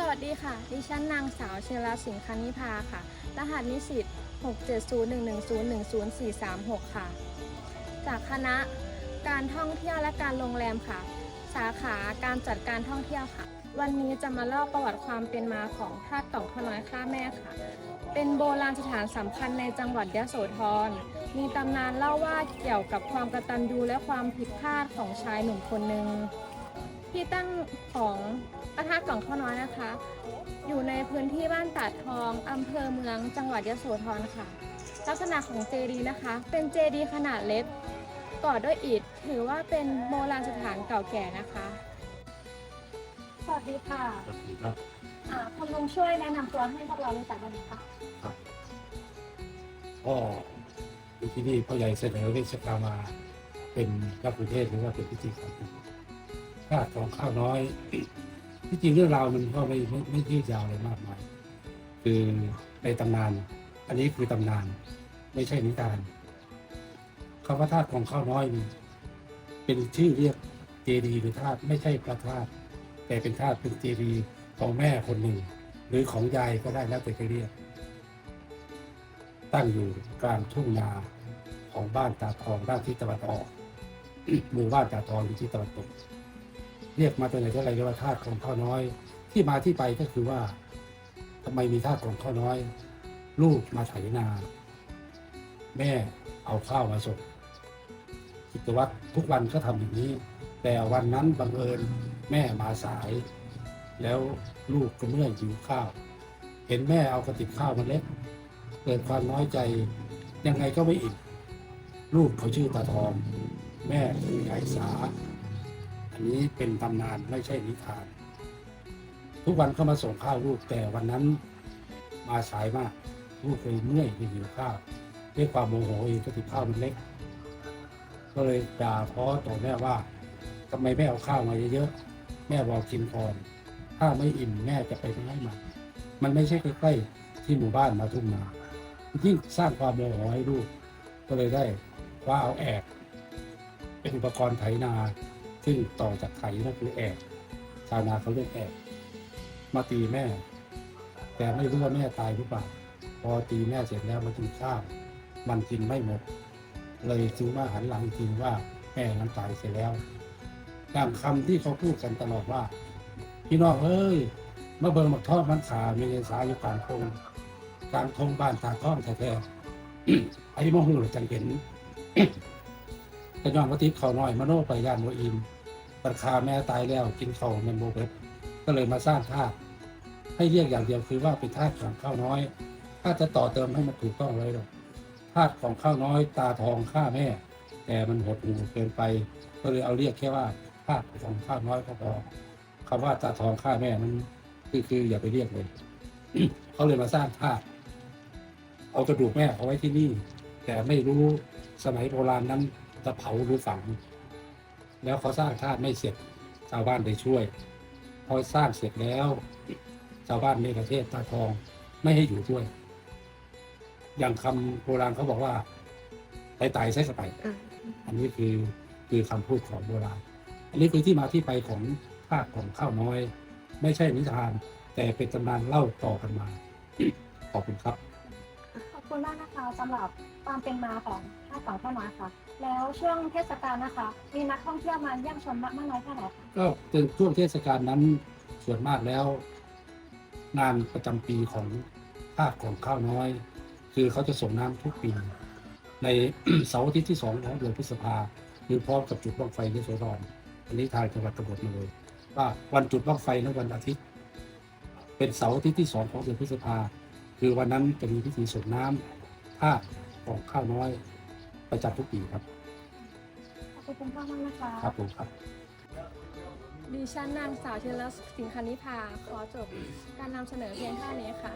สวัสดีค่ะ ดิฉันนางสาวเชลาสิงคานิพาค่ะ รหัสนิสิต 67011010436 ค่ะ จากคณะการท่องเที่ยวและการโรงแรมค่ะ สาขาการจัดการท่องเที่ยวค่ะ วันนี้จะมาเล่าประวัติความเป็นมาของธาตุต่องขน้อยข้าแม่ค่ะ เป็นโบราณสถานสำคัญในจังหวัดยะโสธร มีตำนานเล่าว่าเกี่ยวกับความกระตัญญูและความผิดพลาดของชายหนุ่มคนหนึ่ง ที่ตั้งของพระธาตุกล่องข้าวน้อยนะคะ อยู่ในพื้นที่บ้านตาดทองอำเภอเมือง จังหวัดยะโสธรค่ะ ลักษณะของเจดีย์นะคะ เป็นเจดีย์ขนาดเล็กก่อด้วยอิฐถือว่าเป็นโบราณสถานเก่าแก่นะคะ สวัสดีค่ะครับอ่าคุณลุงช่วยแนะนำตัวให้พวกเรารู้จักกันไหมคะก็อยู่ที่นี่พ่อใหญ่เสนอให้ชะตามาเป็นพระพุทธเทศหรือว่าเป็นพิธีกรรม ข้าของข้าวน้อย ที่จริงเรื่องราวมันก็ไม่ไม่ไม่ยืดยาวอะไรมากมาย คือในตำนาน อันนี้คือตำนาน ไม่ใช่นิทานคำว่าธาตุของข้าวน้อยนี่เป็นชื่อเรียกเจดีย์หรือธาตุไม่ใช่พระธาตุแต่เป็นธาตุเป็นเจดีย์ของแม่คนหนึ่ง หรือของยายก็ได้แล้วแต่จะเรียก ตั้งอยู่กลางทุ่งนาของบ้านตาทองด้านทิศตะวันออกหมู่บ้านตาทองอยู่ที่ตะวันตก เรียกมาตัวไหนตัวอะไรเรียกว่าธาตุของข้าน้อย ที่มาที่ไปก็คือว่าทำไมมีธาตุของข้าน้อย ลูกมาไถนา แม่เอาข้าวมาส่งกิจวัตรทุกวันก็ทำอย่างนี้ แต่วันนั้นบังเอิญแม่มาสาย แล้วลูกก็เมื่อยหิวข้าว เห็นแม่เอากระติบข้าวมาเล็กเกิดความน้อยใจยังไงก็ไม่อิ่มลูกเขาชื่อตาทอง แม่คือยายสา อันนี้เป็นตำนานไม่ใช่นิทาน ทุกวันเขามาส่งข้าวลูกแต่วันนั้นมาสายมากลูกเลยเมื่อยไปหิวข้าวด้วยความโมโหเองก็ติดข้าวมันเล็ก ก็เลยด่าพ้อต่อแม่ว่าทำไมแม่เอาข้าวมาเยอะๆแม่บอกกินก่อนถ้าไม่อิ่มแม่จะไปทำให้มันมันไม่ใช่ใกล้ๆที่หมู่บ้านมาทุ่งนายิ่งสร้างความโมโหให้ลูก ก็เลยได้คว้าเอาแอกเป็นอุปกรณ์ไถนา ซึ่งต่อจากไถนั่นคือแอกชาวนาเขาเรียกแอกมาตีแม่ แต่ไม่รู้ว่าแม่ตายหรือเปล่าพอตีแม่เสร็จแล้วมากินข้าวมันกินไม่หมด เลยจึงมาหันหลังจริงว่าแม่นั้นตายเสียแล้วตามคำที่เขาพูดกันตลอดว่า พี่น้องเอ้ยมาเบิ่งมักทอดมันขาเมษาอยู่กลางทงกลางทงบ้านตาท้องแท้ๆไอ้โมโหเลยจังเห็นแต่ย้อนว่าทิเขาน้อยมโนไปย่านโมอิ นปัคาแม่ตายแล้วกินเขาแมนโมเบสก็เลยมาสร้างธาตุให้เรียกอย่างเดียวคือว่าเป็นธาตุของข้าวน้อย ถ้าจะต่อเติมให้มันถูกต้องเลยหรอกธาตุของข้าวน้อย ตาทองฆ่าแม่ แต่มันหดหูเกินไป ก็เลยเอาเรียกแค่ว่าธาตุของข้าวน้อยก็พอคำว่าตาทองฆ่าแม่นั้นคือคืออย่าไปเรียกเลยเขาเลยมาสร้างธาตุเอากระดูกแม่เอาไว้ที่นี่ แต่ไม่รู้สมัยโบราณนั้นจะเผาหรือฝัง แล้วเขาสร้างธาตุไม่เสร็จชาวบ้านได้ช่วย พอสร้างเสร็จแล้ว ชาวบ้านในประเทศตาทองไม่ให้อยู่ด้วย อย่างคำโบราณเขาบอกว่าไปตายใช้สไปอันนี้คือคือคำพูดของโบราณ อันนี้คือที่มาที่ไปของภาคของข้าวน้อย ไม่ใช่นิทาน แต่เป็นตำนานเล่าต่อกันมา ขอบคุณครับ คุณมากนะคะสำหรับความเป็นมาของท่าต่องข้าวน้อยค่ะ แล้วช่วงเทศกาลนะคะ มีนักท่องเที่ยวมาเยี่ยมชมมากน้อยแค่ไหนคะก็เป็นช่วงเทศกาลนั้นส่วนมากแล้ว งานประจำปีของภาคของข้าวน้อย คือเขาจะส่งน้ำทุกปี ใน เสาร์อาทิตย์ที่สองของเดือนพฤษภาหรือพร้อมกับจุดบ้างไฟที่โสธรอันนี้ทางจังหวัดกำหนดมาเลย ว่าวันจุดบ้างไฟและวันอาทิตย์ เป็นเสาร์อาทิตย์ที่สองของเดือนพฤษภา คือวันนั้นจะมีพิธีส่งน้ำภาคของข้าวน้อยประจำทุกปีครับ ขอบคุณคุณพ่อมากนะคะครับผมครับ ดิฉันนางสาวเชลสิงคานิพาขอจบการนำเสนอเพียงเท่านี้ค่ะ